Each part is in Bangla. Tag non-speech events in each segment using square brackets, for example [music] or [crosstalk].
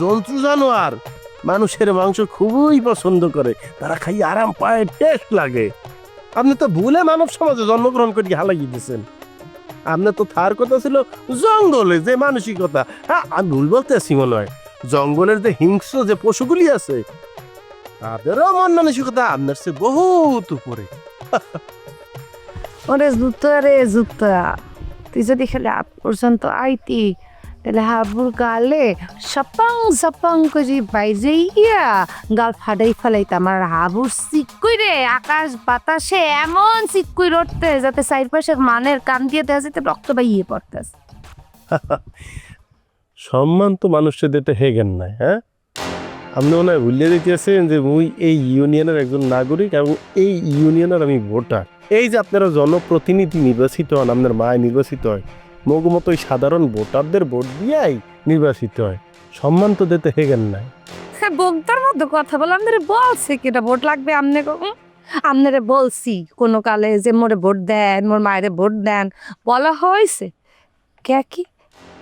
জন্তু জানোয়ার। মানুষের মাংস খুবই পছন্দ করে। তারা খাই আরাম পায় টেস্ট লাগে। আপনি তো ভুলে মানব সমাজে জন্মগ্রহণ করে হালাই দিতেছেন আপনার তো থার কথা ছিল জঙ্গলে, যে মানসিকতা। হ্যাঁ আমি ভুল বলতেছি মনে হয়। জঙ্গলের যে হিংস্র যে পশুগুলি আছে, তাদেরও মন মানসিকতা আপনার সে বহুত উপরে। ওরে জুতো রে, জুতা। তুই যদি খেলে আপ পর্যন্ত আইতি হাবুর গালে সাপাং সাপাং করে বাইজে ইয়া গাল ফাটাই ফেলাইতাম আর হাবুর সিকুই রে আকাশ বাতাসে এমন সিকুই রটতে যাতে চারপাশের মানের কান দিয়ে দেখা যেতে রক্ত বাইয়ে পড়তেছে সম্মান তো মানুষের দিতে হেগেন নাই হ্যাঁ আপনি হয় ভুলিয়ে দিতেছেন যে মুই এই ইউনিয়নের একজন নাগরিক এবং এই ইউনিয়নের আমি ভোটার এই যে আপনারা জনপ্রতিনিধি নির্বাচিত হন আপনার মায় নির্বাচিত হয় মগ মতো এই সাধারণ ভোটারদের ভোট দিয়াই নির্বাচিত হয়। সম্মান তো দিতে হেগেন নাই। হ্যাঁ বক্তার মতো কথা বলে আপনারে বলছে কিটা ভোট লাগবে আমনে আপনারে বলছি, কোনো কালে যে মোরে ভোট দেন, মোর মায়ের ভোট দেন, বলা হয়েছে। কে কি?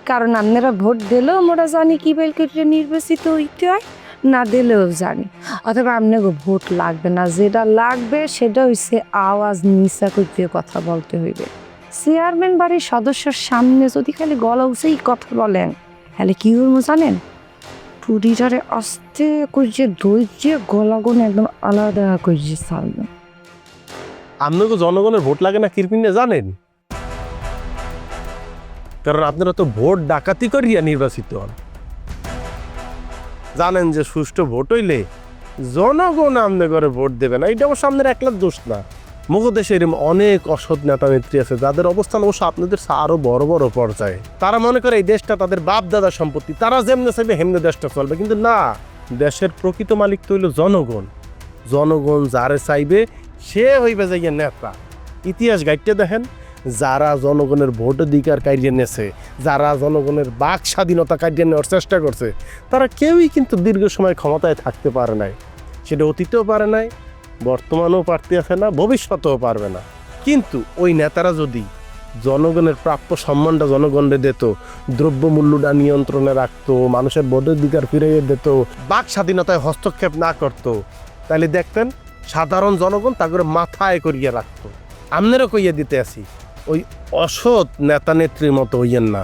কারণ আপনারা ভোট দিলেও মোরা জানি কি বেল করে নির্বাচিত হইতে হয়, না দিলেও জানি। অথবা আপনাকে ভোট লাগবে না, যেটা লাগবে সেটা হইছে আওয়াজ নিচা করতে কথা বলতে হইবে। চেয়ারম্যান বাড়ির সদস্যর সামনে যদি খালি গলা উঁচেই কথা বলেন, তাহলে কি হইব জানেন? পুরীটারে আস্তে করে ধৈর্য গলাগুন একদম আলাদা করে ছাড়বেন আপনাকে জনগণের ভোট লাগে না কিরপিনে জানেন? কারণ আপনারা তো ভোট ডাকাতি করিয়া নির্বাচিত। হন জানেন যে সুষ্ঠু ভোট হইলে জনগণ আমনে করে ভোট দেবে না, এটা অবশ্য আপনার একলার দোষ না। দেশে এরকম অনেক অসৎ নেতা নেত্রী আছে, যাদের অবস্থান অবশ্য আপনাদের চেয়ে আরও বড় বড় পর্যায়ে। তারা মনে করে এই দেশটা তাদের বাপ দাদা সম্পত্তি, তারা যেমনে চাইবে হেমনে দেশটা চলবে, কিন্তু না, দেশের প্রকৃত মালিক তো হইল জনগণ। জনগণ যারে চাইবে, সে হইবে যাইয়া নেতা। ইতিহাস গাইতে দেখেন, যারা জনগণের ভোট অধিকার কাটিয়ে নেছে, যারা জনগণের বাক স্বাধীনতা কাটিয়ে নেওয়ার চেষ্টা করছে, তারা কেউই কিন্তু দীর্ঘ সময় ক্ষমতায় থাকতে পারে নাই। সেটা অতীতেও পারে নাই বর্তমানেও পারতে আছে না, ভবিষ্যতেও পারবে না। কিন্তু ওই নেতারা যদি জনগণের প্রাপ্য সম্মানটা জনগণে দিত, দ্রব্যমূল্যটা নিয়ন্ত্রণে রাখতো, মানুষের ভোটাধিকার ফিরিয়ে দিত, বাক স্বাধীনতায় হস্তক্ষেপ না করতো, তাহলে দেখতেন সাধারণ জনগণ তা করে মাথায় করিয়ে রাখতো। আমনেরও কইয়া দিতে আসি, ওই অসৎ নেতা নেত্রীর মতো হইয়েন না।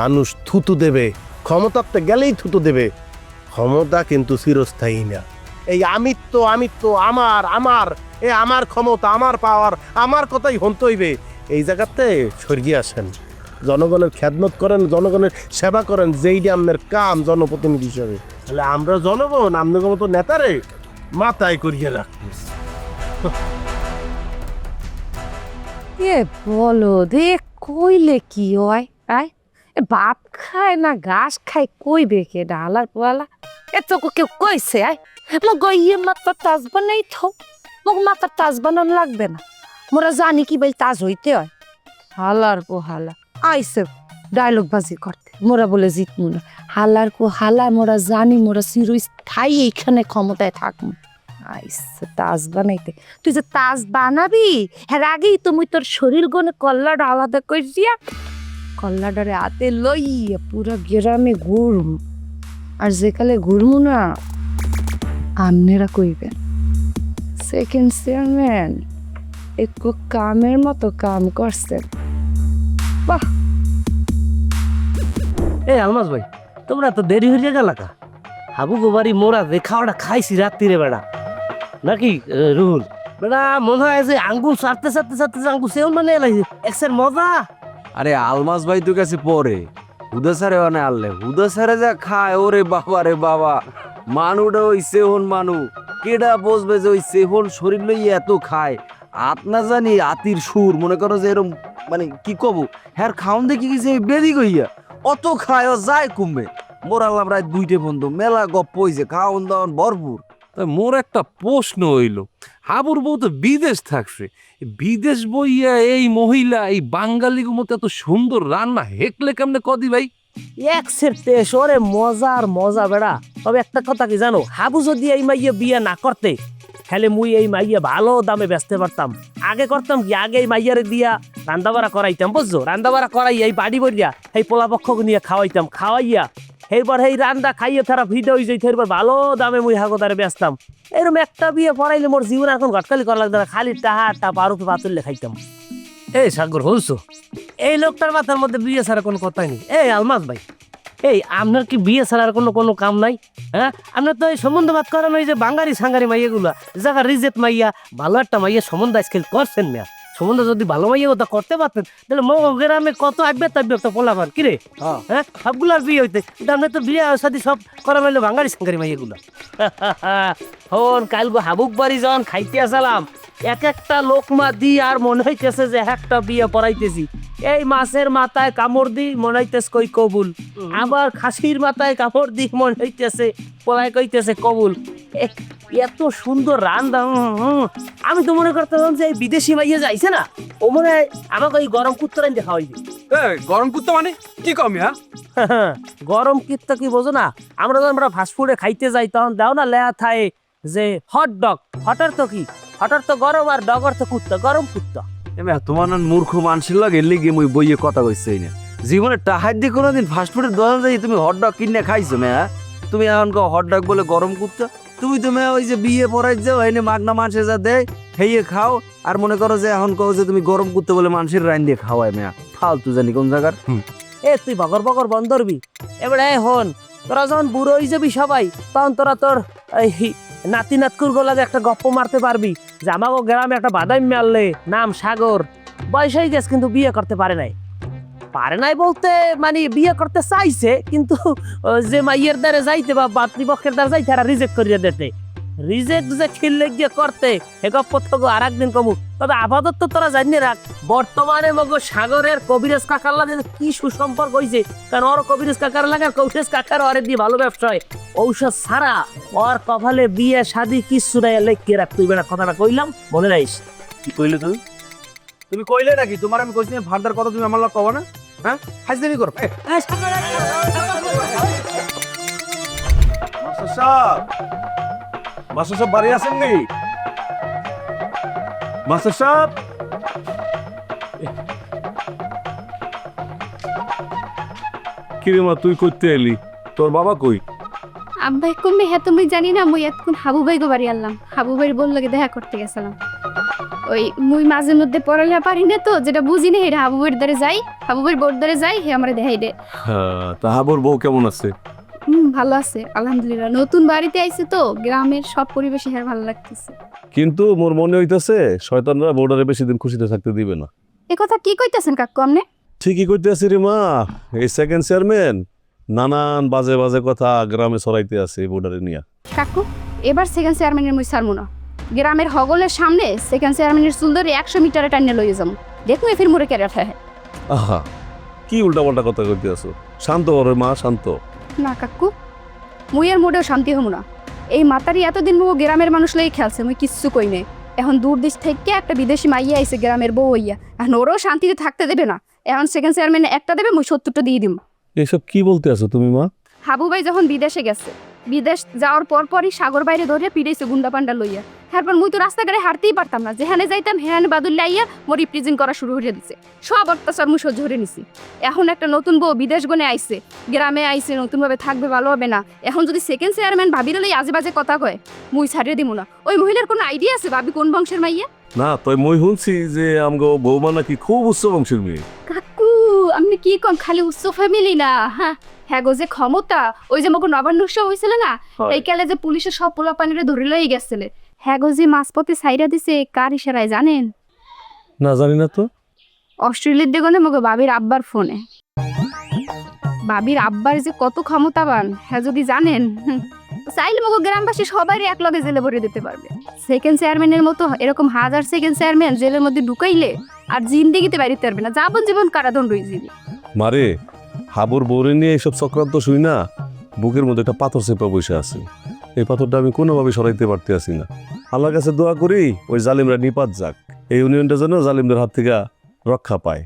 মানুষ থুতু দেবে, ক্ষমতাতে গেলেই থুতু দেবে, ক্ষমতা কিন্তু চিরস্থায়ী না। এই আমিত্ব আমিত্ব, আমার আমার, এ আমার ক্ষমতা, আমার পাওয়ার আমার কথাই হন্ত হইবে। এই জায়গাতে সরিয়ে আসেন। জনগণের খ্যাদমত করেন, জনগণের সেবা করেন যেইটা আপনার কাম জনপ্রতিনিধি হিসাবে। তাহলে আমরা জনগণ আপনাদের মতো নেতারে মাথায় করিয়ে রাখব। এ বলো দে, কইলে কি হয়, আয়? এ বাপ খায় না, ঘাস খায়, কইবে কে ডালার পোয়ালা? এ তো কেউ কইছে, আয়? মগ ইয়ে মাত্র তাজ বানাই থো মগ মাত্র তাজ বানান লাগবে না মোরা জানি কি বল তাজ হইতে হয় হালার পো হালা আইসে ডায়লগ বাজি করতে মোরা বলে জিতমু না হালার পো হালা মোরা জানি মোরা চিরস্থায়ী এইখানে ক্ষমতায় থাকব আইসে তাজ বানাইতে তুই যে তাজ বানাবি হ্যাঁ আগেই তুমি তোর শরীর গনে কল্লাটা আলাদা করে দিয়া কল্লাটারে হাতে লইয়া পুরা গ্রামে ঘুরম আর যেকালে ঘুরমু না আমনেরা কইবেন। সেকেন্ড চেয়ারম্যান একটু কামের মতো কাম করছেন। এ আলমাস ভাই তোমরা তো দেরি হয়ে গেল কা? হাবু গোবারি মোরা যে খাওয়াটা খাইছি রাত্রিরে বেড়া। নাকি রুহুল? বেড়া মনে হয় যে আঙ্গুল সারতে সারতে সারতে আঙ্গুল সেও মানে এলাইছে এক্সের মজা। আরে আলমাস ভাই তো গেছে পরে। হুদা সারে মানে আনলে। হুদা সারে যা খায় ওরে বাবা রে বাবা। মানুটা ওই সেহন মানু। কেডা বসবে যে ওই সেহন শরীর লই এত খায়? আত না জানি আতির সুর, মনে করো যে এরম মানে কি কব? হ্যার খাউন দেখি কি বেদি গইয়া অত খায় ও যায় কমবে। মোরালাম রায় দুইটে বন্ধু, মেলা গপ্প হইছে খাওন দাওন ভরপুর। তা মোর একটা প্রশ্ন হইল, হাবুর বউ তো বিদেশ থাকছে, বিদেশ বইয়া এই মহিলা, এই বাঙালির মতো এত সুন্দর রান্না হেকলে কেমনে কদি ভাই? এক্সের টেস্ট ওরে মজা আর মজা বেড়া। তবে একটা কথা কি জানো? হাবু যদি এই বিয়ে না করতে মুই এই ভালো দামে বেচতে পারতাম। আগে করতাম কি? আগে এই মাইয়ারে দিয়া করাইতাম, বুঝছ? করাই এই বাড়ি পোলাপক্ষকে নিয়ে খাওয়াইতাম। খাওয়াইয়া এইবার এই রান্না খাইয়ে তারা ভিডিও হয়ে ভালো দামে মুই হাগোদারে বেচতাম। এরকম একটা বিয়ে পড়াইলে মোর জীবন এখন ঘটকালি করা লাগতো খালি টাহা টা বারোকে পাতুললে খাইতাম। এই সাগর হলছো এই লোকটার মাথার মধ্যে বিয়ে ছাড়া কোনো কথাই নেই। এই আলমাস ভাই এই আপনার কি বিয়ে ছাড়ার কোনো কোনো কাম নাই? হ্যাঁ? আপনার তো এই সম্বন্ধ বাদ করেন ওই যে বাঙালি সাঙ্গারি মাইয়াগুলা জায়গা রিজেত মাইয়া ভালো একটা মাইয়া সম্বন্ধ আজকাল করছেন না সম্বন্ধ যদি ভালো মাইয়া ওটা করতে পারতেন। তাহলে মো গ্রামে কত আসবে তার একটা পোলাপান কিরে হ্যাঁ। হ্যাঁ? সবগুলার বিয়ে হইতে কিন্তু আপনার তো বিয়ে সাথে সব করা মাইলে বাঙালি সাঙ্গারি মাইয়াগুলা। হন কাল গো হাবুক বাড়ি যখন খাইতে আসালাম। এক একটা লোকমা দি আর মনে হইতেছে যে একটা বিয়ে পড়াইতেছি। এই মাছের মাথায় কামড় দি মনে হইতেছে কই কবুল। আবার খাসির মাথায় কামড় দি মনে হইতেছে পলাই কইতেছে কবুল। এত সুন্দর রান্না। আমি তো মনে করতাম যে বিদেশি মাইয়া যাইছে না ও মনে হয় আমাকে ওই গরম কুত্তরাই দেখা হইবে গরম করতে মানে? কি কমে হ্যাঁ [laughs] গরম কীর্ত কি বোঝো না? আমরা যখন আমরা ফাস্টফুডে খাইতে যাই তখন দাও না লেয়া থায় যে হট ডগ হটার তো কি? হটার তো গরম আর ডগর তো কুত্তা গরম কুত্তা। এমে তোমার না মূর্খ মানুষের লাগে লিগে মুই বইয়ে কথা কইছে না জীবনে টাহার দিয়ে কোনোদিন ফাস্টফুডের দোকান যাই তুমি হট ডগ কিনে খাইছো না তুমি এখন কো হট ডগ বলে গরম কুত্তা। তুমি তুমি ওই যে বিয়ে পড়াই যাও এনে মাগনা মানুষে যা দেয় খেয়ে খাও। আর মনে করো যে এখন কও যে তুমি গরম কুত্তা বলে মানুষের রাইন দিয়ে খাওয়ায় মেয়া ফালতু জানি কোন জায়গার? এ তুই বগর বগর বন্দরবি এবারে এ হন তোরা যখন বুড়ো হয়ে যাবি সবাই তখন তোরা তোর এই নাতি নাতকুর গোলাতে একটা গপ্প মারতে পারবি? যে আমাকে গ্রামে একটা বাদাম মারলে নাম সাগর। বয়স হয়ে গেছে কিন্তু বিয়ে করতে পারে নাই। পারে নাই বলতে মানে বিয়ে করতে চাইছে, কিন্তু যে মাইয়ের দ্বারে যাইতে বা বাতৃপক্ষের দ্বারা যাইতে তারা রিজেক্ট করিয়ে দিতে। রিজেক্ট যে খিললে গিয়ে করতে আর একদিন কমু তবে আপাতত তোরা জানিয়ে রাখ বর্তমানে মগো সাগরের কবিরাজ কাকার লাগে কি সুসম্পর্ক হইছে কারণ ওর কবিরাজ কাকার লাগে কবিরাজ কাকার ওরে দিয়ে ভালো ব্যবসা হয় ঔষধ ছাড়া ওর কপালে বিয়ে শাদি কিচ্ছু নাই লেখকে রাখ তুই বেটা কথাটা কইলাম মনে রাখিস কি কইলে তুমি তুমি কইলে নাকি তোমার আমি কইছি ফার্দার কথা তুমি আমার লগ কবা না হ্যাঁ হাজদামি করো মাস্টার সাহেব মাস্টার সাহেব বাড়ি আছেন নি মাস্টার সাহেব? কিরে মা তুই করতে এলি? তোর বাবা কই? কমবে হ্যাঁ তুমি জানি না মুই এতক্ষণ হাবু ভাই গো বাড়ি আনলাম। হাবু ভাইয়ের বল লাগে দেখা করতে গেছিলাম। ওই মুই মাঝে মধ্যে পড়ালেখা পারি না তো যেটা বুঝি না হাবু ভাইয়ের দ্বারে যাই। হাবু ভাইয়ের বোর দ্বারে যাই হে আমার দেখাই দে। হ্যাঁ তাহাবর বউ কেমন আছে? হুম ভালো আছে আলহামদুলিল্লাহ। নতুন বাড়িতে আইছে তো গ্রামের সব পরিবেশে হ্যাঁ ভালো লাগতেছে। কিন্তু মোর মনে হইতাছে শয়তানরা বোর্ডারে বেশি দিন খুশিতে থাকতে দিবে না। এ কথা কি কইতাছেন কাকু আপনি? ঠিকই কইতে রে মা এই সেকেন্ড চেয়ারম্যান নানান বাজে বাজে কথা গ্রামে ছড়াইতে আছে এই বোর্ডারে নিয়ে। কাকু এবার সেকেন্ড চেয়ারম্যানের মুই সারমু না। গ্রামের হগলের সামনে সেকেন্ড চেয়ারম্যানের ধরে একশো মিটারে টাইনে লইয়ে যাব। দেখুন এফির মোড়ে কেটে হ্যাঁ আহা কি উল্টাপাল্টা কথা কইতে আছো শান্ত হরে মা শান্ত। না কাকু। মুই আর মোটেও শান্তি হমু না। এই মাতারি এতদিন বউ গ্রামের মানুষ লই খেলছে মুই কিচ্ছু কই নাই। এখন দূর দেশ থেকে একটা বিদেশি মাইয়া আইছে গ্রামের বউ হইয়া। এখন ওরও শান্তিতে থাকতে দেবে না। এখন সেকেন্ড চেয়ারম্যান একটা দেবে মুই সত্তরটা দিয়ে দিম। এইসব কি বলতে আছো তুমি মা? হাবু ভাই যখন বিদেশে গেছে বিদেশ যাওয়ার পর পরই সাগর বাইরে ধরে পিড়েছে গুন্ডা পান্ডা লইয়া। তারপর মুই তো রাস্তাঘাটে হাঁটতেই পারতাম না। যেখানে যাইতাম হেহানে বাদুল্লা আইয়া মোর রিপ্রেজেন্ট করা শুরু হয়ে দিছে। সব অত্যাচার মুই সহ্য করে নিছি। এখন একটা নতুন বউ বিদেশ গনে আইছে গ্রামে আইছে নতুনভাবে থাকবে ভালো হবে না। এখন যদি সেকেন্ড চেয়ারম্যান ভাবির লই আজে বাজে কথা কয় মুই ছাড়িয়ে দিব না। ওই মহিলার কোনো আইডিয়া আছে ভাবি কোন বংশের মাইয়া? না তাই মই শুনছি যে আমগো বৌমা নাকি খুব উচ্চ বংশের মেয়ে। কাকু আপনি কি কন খালি উচ্চ ফ্যামিলি না হ্যাঁ? হ্যাঁ গো যে ক্ষমতা ওই যে মগো নবান্ন উৎসব হয়েছিল না এই কালে যে পুলিশের সব পোলা পানিরে ধরে লই গেছিলে। হ্যাঁ গো যে মাঝপথে সাইরা দিছে কার ইশারায় জানেন? না জানি না তো। অস্ট্রেলিয়ার দেগনে মগো বাবির আব্বার ফোনে। বাবির আব্বার যে কত ক্ষমতাবান হ্যাঁ যদি জানেন চাইলে মগো গ্রামবাসী সবাই এক লগে জেলে ভরে দিতে পারবে। সেকেন্ড চেয়ারম্যানের মতো এরকম হাজার সেকেন্ড চেয়ারম্যান জেলের মধ্যে ঢুকাইলে আর জিন্দিগিতে বাইরে পারবে না। যাবন জীবন কারাদণ্ড হয়ে যাবে। মারে হাবুর বউরে নিয়ে এইসব চক্রান্ত শুই না। বুকের মধ্যে একটা পাথর চেপা বসে আছে। এই পাথরটা আমি কোনোভাবে সরাইতে পারতে আসি না। আল্লাহর কাছে দোয়া করি ওই জালিমরা নিপাত যাক। এই ইউনিয়নটা যেন জালিমদের হাত থেকে রক্ষা পায়।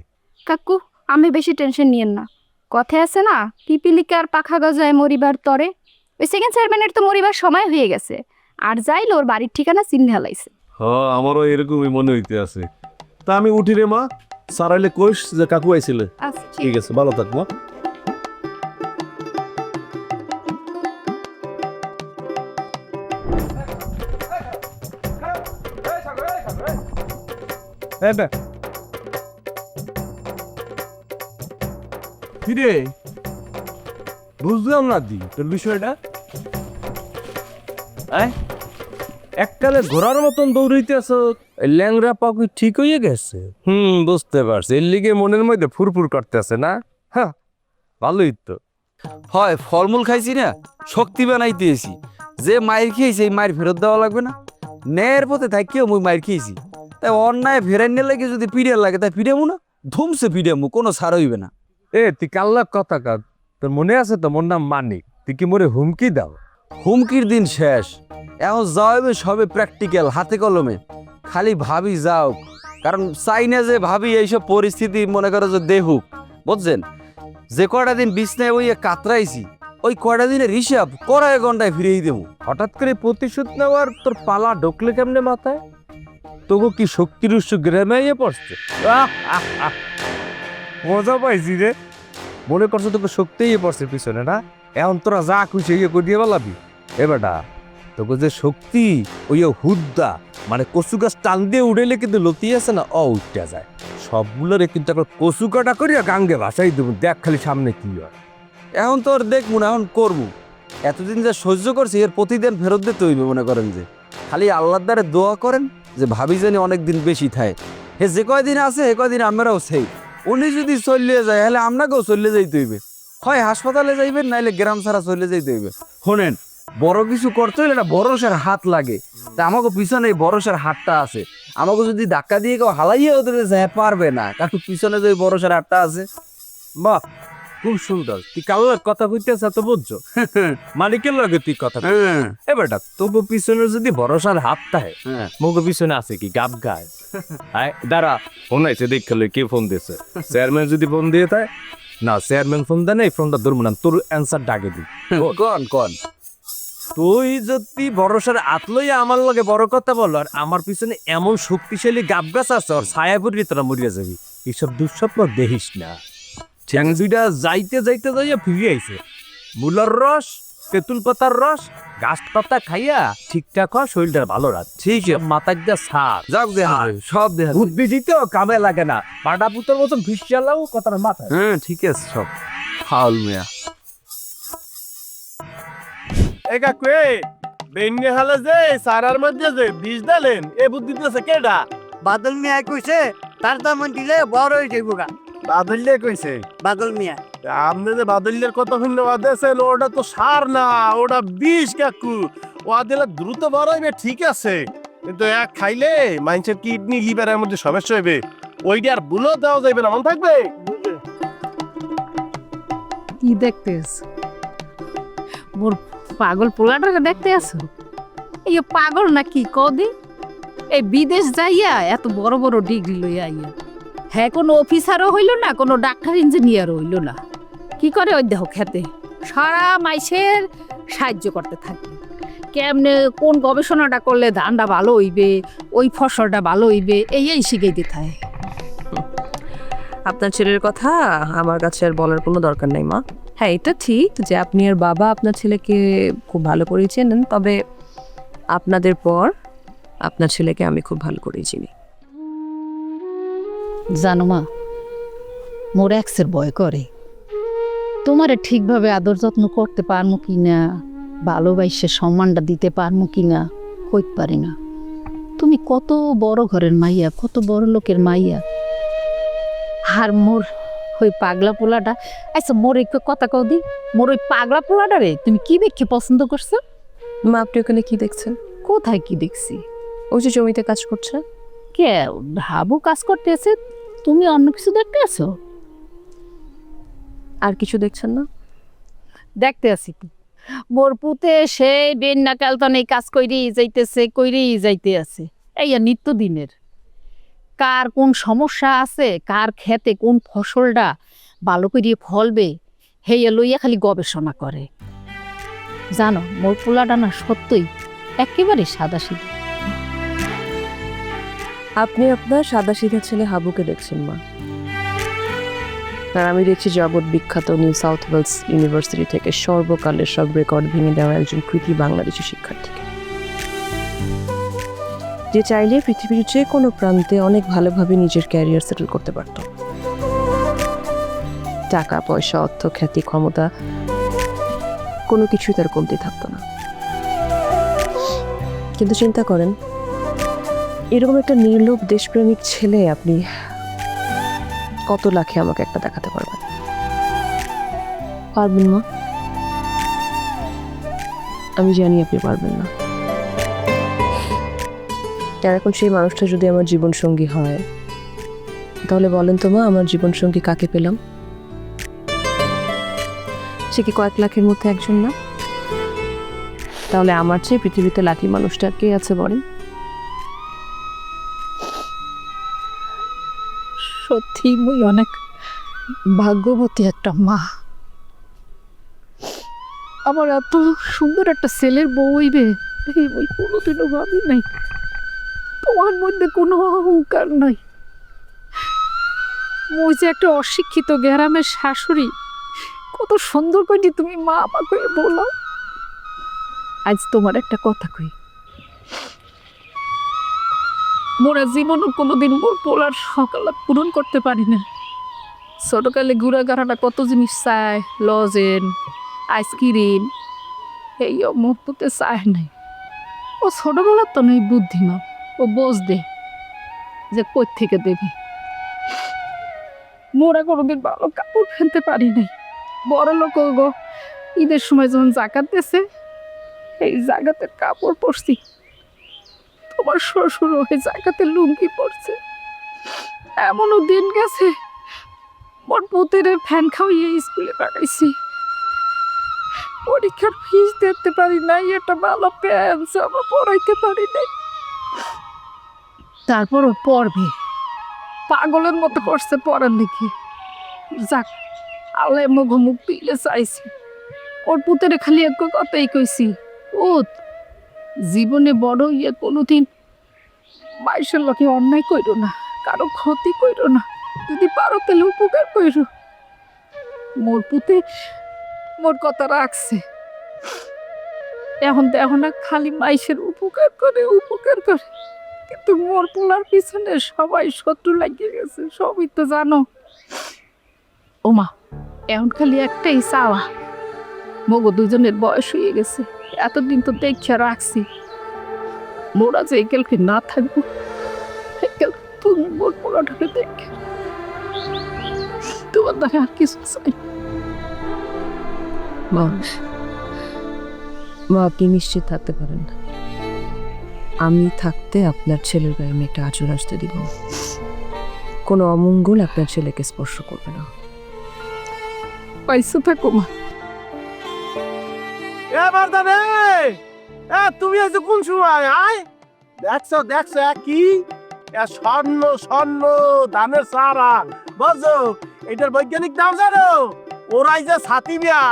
কাকু আমি বেশি টেনশন নিয়েন না। কথায় আছে না পিপিলিকার পাখা গজায় মরিবার তরে। ওই সেকেন্ড চেয়ারম্যানের তো মরিবার সময় হয়ে গেছে। আর যাইলে ওর বাড়ির ঠিকানা চিহ্নে হালাইছে। হ আমারও এরকমই মনে হইতে আছে। তা আমি উঠি রে মা। স্যার কইস যে কাকু আইছিলে। আচ্ছা, ঠিক আছে ভালো থাকব হ্যাঁ। কিরে? বুঝলাম না দি তোর বিষয়টা। এককালে ঘোরার মতন দৌড়াইতে আছো ল্যাংরা পাখি ঠিক হয়ে গেছে? হুম বুঝতে পারছি। এর লিগে মনের মধ্যে ফুরফুর করতেছে না? হ্যাঁ ভালোই তো। হয় ফলমূল খাইছি না শক্তি বানাইতে এসি। যে মায়ের খেয়েছি এই মায়ের ফেরত দেওয়া লাগবে না। ন্যায়ের পথে থাকিও মুই মায়ের খেয়েছি। তাই অন্যায় ফেরাই নিয়ে লাগে যদি পিড়ে লাগে তাই পিড়ামু না? ধুমসে পিড়ামু কোনো সার হইবে না। এ তুই কাল্লা কথা কার। তোর মনে আছে তো মোর নাম মানিক। তুই কি মোরে হুমকি দাও? হুমকির দিন শেষ। এখন যাওয়াবে সবে প্র্যাকটিক্যাল হাতে কলমে। খালি ভাবি যাও। কারণ চাই না যে ভাবি, এইসব পরিস্থিতি মনে করো যে দেহুক। বুঝছেন? যে কয়টা দিন বিছনায় ওই কাতরাইছি, ওই কয়টা দিনের হিসাব কড়াই ঘন্টায় ফিরিয়ে দেবো। হঠাৎ করে প্রতিশোধ নেওয়ার তোর পালা ঢুকলে কেমনে মাথায়? তবু কি শক্তির উৎস গ্রামে ইয়ে পড়ছে। মজা পাইছি রে। মনে করছ তোকে শক্তি ইয়ে পড়ছে পিছনে, না? এখন তোরা যা খুশি ইয়ে করিয়ে বলাবি এ তোকে যে শক্তি ওই যে হুদ্দা মানে কচু গাছ টান দিয়ে উড়েলে কিন্তু লতি আছে না, অ উঠতে যায়। সবগুলোরে কিন্তু একবার কচু কাটা করিয়া গাঙ্গে ভাসাই দেবো, দেখ খালি সামনে কি হয়। এখন তো আর দেখব না এখন করব। এতদিন যা সহ্য করছি, এর প্রতিদিন ফেরত দিতে হইবে মনে করেন যে। খালি আল্লাহর দ্বারে দোয়া করেন যে ভাবি জানি অনেক দিন বেশি থাকে হে যে কয়দিন আছে হে কয়দিন আমরাও সেই। উনি যদি চলে যায়, তাহলে আপনাকেও চলে যাইতে হইবে। হয় হাসপাতালে যাইবেন, নাইলে গ্রাম ছাড়া চলে যাইতে হইবে। শোনেন বড় কিছু করতে হইলে না বড়সার হাত লাগে। তা আমাকে পিছনে এই বড়সার হাতটা আছে। আমাকে যদি ধাক্কা দিয়ে কেউ হালাইয়ে ওদের যায় পারবে না। কারণ পিছনে যে ওই বড়সার হাতটা আছে বাহ খুব সুন্দর। তুই কাল্লার কথা কইতেছ তো বুঝছ? [laughs] মালিকের লগে তুই কথা। হ্যাঁ। এ বেটা তবু পিছনে যদি ভরসার হাত থাকে হ্যাঁ। মুখে পিছনে আছে কি? গাব গায়। [laughs] আয় দাঁড়া ফোন আইছে দেখলে কে ফোন দিয়েছে। চেয়ারম্যান যদি ফোন দিয়ে থাকে না চেয়ারম্যান ফোন দেয় না এই ফোনটা ধরবো না তোর অ্যান্সার ডাকে দি [laughs] কন কন? তুই যদি ভরসার হাত লইয়া আমার লগে বড় কথা বল আর আমার পিছনে এমন শক্তিশালী গাব গাছ আছে আর ছায়া পড়বি তোরা মরিয়া যাবি। এইসব দুঃস্বপ্ন দেখিস না। ঠ্যাং দুইটা যাইতে যাইতে যাইয়া ফিরে আইছে। মূলার রস তেঁতুল পাতার রস গাছ পাতা খাইয়া ঠিকঠাক হয় শরীরটা ভালো রাখ। ঠিক মাথার যা সার। যাক দেখা সব বুদ্ধি দিতেও কামে লাগে না। পাটা পুতোর মতন ভিস চালাও কথার মাথায়। হ্যাঁ ঠিক আছে সব। ফাউল মিয়া। এ কাকু এ হালে যে সারার মধ্যে যে বিষ দিলেন এ বুদ্ধি দিতেছে কেডা? বাদল মিয়া কইছে তার দাম দিলে বড় হয়ে যাইব গা। বাদল্যে কইছে? বাদল মিয়া। আপনি যে বাদল্যের কথা শুনলে বাদেছেন ওটা তো সার না ওটা বিষ কাকু। ও দিলে দ্রুত বড় হইবে ঠিক আছে। কিন্তু এক খাইলে মানুষের কিডনি লিভারের মধ্যে সমস্যা হইবে। ওইটা আর বুলো দেওয়া যাইবে না মন থাকবে? কি দেখতেছ? মোর পাগল পোলাটাকে দেখতে আছো? এই পাগল না কি কদি? এই বিদেশ যাইয়া এত বড় বড় ডিগ্রি লইয়া আইয়া। হ্যাঁ কোনো অফিসারও হইল না, কোনো ডাক্তার ইঞ্জিনিয়ারও হইল না। কি করে ওই দেহ খেতে? সারা মাইসের সাহায্য করতে থাকে। কেমনে কোন গবেষণাটা করলে ধানটা ভালো হইবে, ওই ফসলটা ভালো হইবে, এই এই শিখাইতে থাকে। আপনার ছেলের কথা আমার কাছে আর বলার কোনো দরকার নাই, মা। হ্যাঁ এটা ঠিক যে আপনি আর বাবা আপনার ছেলেকে খুব ভালো করেই চেনেন, তবে আপনাদের পর আপনার ছেলেকে আমি খুব ভালো করেই চিনি। জানো মা, মোর এক্সের ভয় করে। তোমারে ঠিকভাবে আদর যত্ন করতে পারমু কি না, ভালোবাসে সম্মানটা দিতে পারমু কি না, কইতে পারি না। তুমি কত বড় ঘরের মাইয়া, কত বড় লোকের মাইয়া। আর মোর ওই পাগলা পোলাটা। আচ্ছা মোর একটু কথা কও দি। মোর ওই পাগলা পোলাটা রে তুমি কি দেখে পছন্দ করছ? মা আপনি ওখানে কি দেখছেন? কোথায় কি দেখছি? ওই যে জমিতে কাজ করছে। কে? ভাবু কাজ করতে আছে? তুমি অন্য কিছু দেখতে আছো? আর কিছু দেখছেন না? দেখতে আছি। কি মোর পুতে সেই বেন্না কালতন এই কাজ কইরেই যাইতেছে কইরেই যাইতে আছে। এই আর নিত্যদিনের। কার কোন সমস্যা আছে, কার খেতে কোন ফসলটা ভালো করিয়ে ফলবে হেয়া লইয়া খালি গবেষণা করে। জানো, মোর পোলাটা না সত্যই একেবারে সাদা সিধা আপনি আপনার সাদা সিধা ছেলে হাবুকে দেখছেন, মা। আর আমি দেখছি জগৎ বিখ্যাত নিউ সাউথ ওয়েলস ইউনিভার্সিটি থেকে সর্বকালের সব রেকর্ড ভেঙে দেওয়া একজন কৃতি বাংলাদেশি শিক্ষার্থীকে। যে চাইলে পৃথিবীর যে কোনো প্রান্তে অনেক ভালোভাবে নিজের ক্যারিয়ার সেটেল করতে পারত। টাকা, পয়সা, অর্থ, খ্যাতি, ক্ষমতা, কোনো কিছুই তার কমতি থাকতো না। কিন্তু চিন্তা করেন, এরকম একটা নির্লোভ দেশপ্রেমিক ছেলে আপনি কত লাখে আমাকে একটা দেখাতে পারবেন? পারবেন মা আমি জানি আপনি পারবেন না। আর এখন সেই মানুষটা যদি আমার জীবন সঙ্গী হয়, তাহলে বলেন তো মা, আমার জীবন সঙ্গী কাকে পেলাম? সে কি কয়েক লাখের মধ্যে একজন না? তাহলে আমার চেয়ে পৃথিবীতে লাকি মানুষটা কে আছে বলেন? সত্যি মুই অনেক ভাগ্যবতী একটা মা। আমার এত সুন্দর একটা ছেলের বউ হইবে, এই বই কোনোদিনও ভাবি নাই তোমার মধ্যে কোনো অহংকার নাই। মুই যে একটা অশিক্ষিত গ্রামের শাশুড়ি, কত সুন্দর করে তুমি মা আমাকে বলো। আজ তোমার একটা কথা কই। মোরা জীবনও কোনোদিন মোর পোলার সকালে পূরণ করতে পারি না ছোটকালে ঘুরা গাড়াটা কত জিনিস চায়, লজেন, আইসক্রিম, এই পুতে চায় নাই। ও ছোটবেলার তো নেই বুদ্ধিমান। ও দে যে কই থেকে দেবে। মোরা কোনোদিন ভালো কাপড় ফেলতে পারি নাই। বড় লোক গো, ঈদের সময় যখন জাকাত দিয়েছে, এই জাগাতের কাপড় পরছি। তোমার শ্বশুর ওই জায়গাতে লুঙ্গি পরছে। এমনও দিন গেছে মোর পুতের ফ্যান খাওয়িয়ে স্কুলে পাঠাইছি। পরীক্ষার ফিস দিতে পারি নাই, একটা ভালো প্যান্ট জামা পরাইতে পারি নাই। তারপরও পড়বে। পাগলের মতো করছে পড়ার লিখে। যাক, আল্লাহ মুখ মুখ পিলে চাইছি। ওর পুতেরে খালি এক কথাই কইছি উত জীবনে বড় ইয়ে কোনোদিন বাইশের লোকে অন্যায় কইরো না, কারও ক্ষতি কইরো না। যদি পারো তাহলে উপকার কইরো। মোর পুতে মোর কথা রাখছে। এখন দেখো না, খালি মাইসের উপকার করে উপকার করে। কিন্তু মোর পোলার পিছনে সবাই শত্রু লাগিয়ে গেছে, সবই তো জানো। ওমা, এখন খালি একটাই চাওয়া। মগো দুজনের বয়স হয়ে গেছে, এতদিন তো দেখছে রাখছি। মোরা যে একেলকে না থাকব তুমি মোর পোড়াটাকে দেখে। তোমার দ্বারা আর কিছু চাই না। মা মা আপনি নিশ্চিত থাকতে পারেন আমি থাকতে আপনার ছেলের গায়ে আমি একটা আচর আসতে দিব। কোনো অমঙ্গল আপনার ছেলেকে স্পর্শ করবে না। পয়সা থাকো মা। এ বারদানে এ তুমি আজ কোন সময়? আয়! দেখছ দেখছ কি? এ স্বর্ণ স্বর্ণ ধানের সারা বুঝছ এটার বৈজ্ঞানিক নাম জানো? ওরাই যে ছাতি মিয়া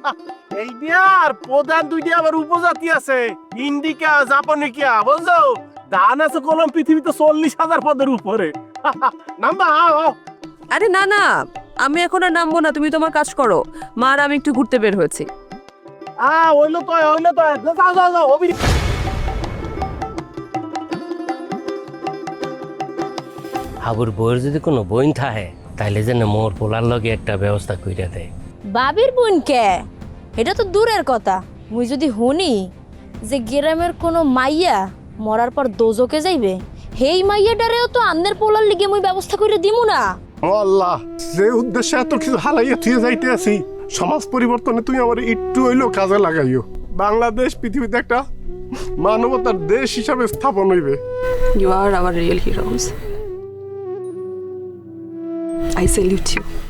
[laughs] এই আর প্রধান দুইটি আবার উপজাতি আছে। ইন্ডিকা জাপানিকা বুঝছ? ধান আছে কলম পৃথিবীতে চল্লিশ হাজার পদের উপরে। [laughs] নাম্বা। আরে না না আমি এখন আর নামবো না তুমি তোমার কাজ করো। মা আর আমি একটু ঘুরতে বের হয়েছি। আ হইল তো হইল তো। যাও যাও যাও অবি হাবুর বইয়ের যদি কোনো বইন থাকে তাইলে যেন মোর পোলার লগে একটা ব্যবস্থা কইরা দেয়। বাবির বোন কে? এটা তো দূরের কথা। মুই যদি শুনি যে গ্রামের কোনো মাইয়া মরার পর দোজকে যাইবে হেই মাইয়াটারেও তো আন্নের পোলার লিগে মুই ব্যবস্থা করে দিমু না। ও আল্লাহ যে উদ্দেশ্যে এত কিছু হালাইয়া থুয়ে যাইতে আছি সমাজ পরিবর্তনে তুমি আমার একটু হইলেও কাজে লাগাইও। বাংলাদেশ পৃথিবীতে একটা মানবতার দেশ হিসাবে স্থাপন হইবে। You are our real heroes I salute you.